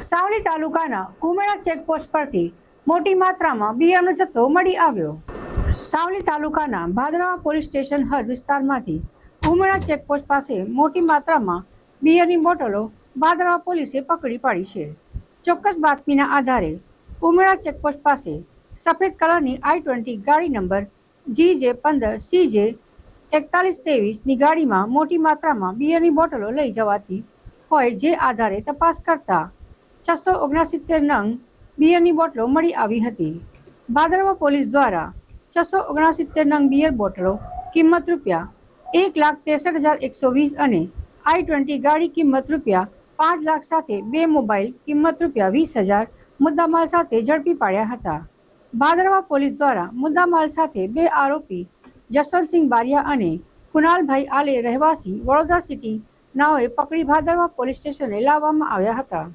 સાવલી તાલુકાના ઉમેળા ચેકપોસ્ટ પરથી મોટી માત્રામાં બિયરનો જથ્થો મળી આવ્યો. સાવલી તાલુકાના ભાદરવા પોલીસ સ્ટેશન હદ વિસ્તારમાંથી ઉમેળા ચેકપોસ્ટ પાસે મોટી માત્રામાં બિયરની બોટલો ભાદરવા પોલીસે પકડી પાડી છે. ચોક્કસ બાતમીના આધારે ઉમેળા ચેકપોસ્ટ પાસે સફેદ કલરની આઈ ટ્વેન્ટી ગાડી નંબર જી જે પંદર, સી જે એકતાલીસ ત્રેવીસની ગાડીમાં મોટી માત્રામાં બિયરની બોટલો લઈ જવાતી હોય જે આધારે તપાસ કરતા છસો ઓગણસિત્તેર નંગ બિયરની બોટલો મળી આવી હતી. ભાદરવા પોલીસ દ્વારા છસો ઓગણસિત્તેર નંગ બિયર બોટલો કિંમત રૂપિયા એક લાખ ત્રેસઠ હજાર એકસો વીસ અને આઈ ટ્વેન્ટી ગાડી કિંમત રૂપિયા પાંચ લાખ સાથે બે મોબાઈલ કિંમત રૂપિયા વીસ હજાર મુદ્દામાલ સાથે ઝડપી પાડ્યા હતા. ભાદરવા પોલીસ દ્વારા મુદ્દામાલ સાથે બે આરોપી જસવંતસિંહ બારિયા અને કુનાલભાઈ આલે રહેવાસી વડોદરા સિટી નાઓએ પકડી ભાદરવા પોલીસ સ્ટેશને લાવવામાં આવ્યા હતા.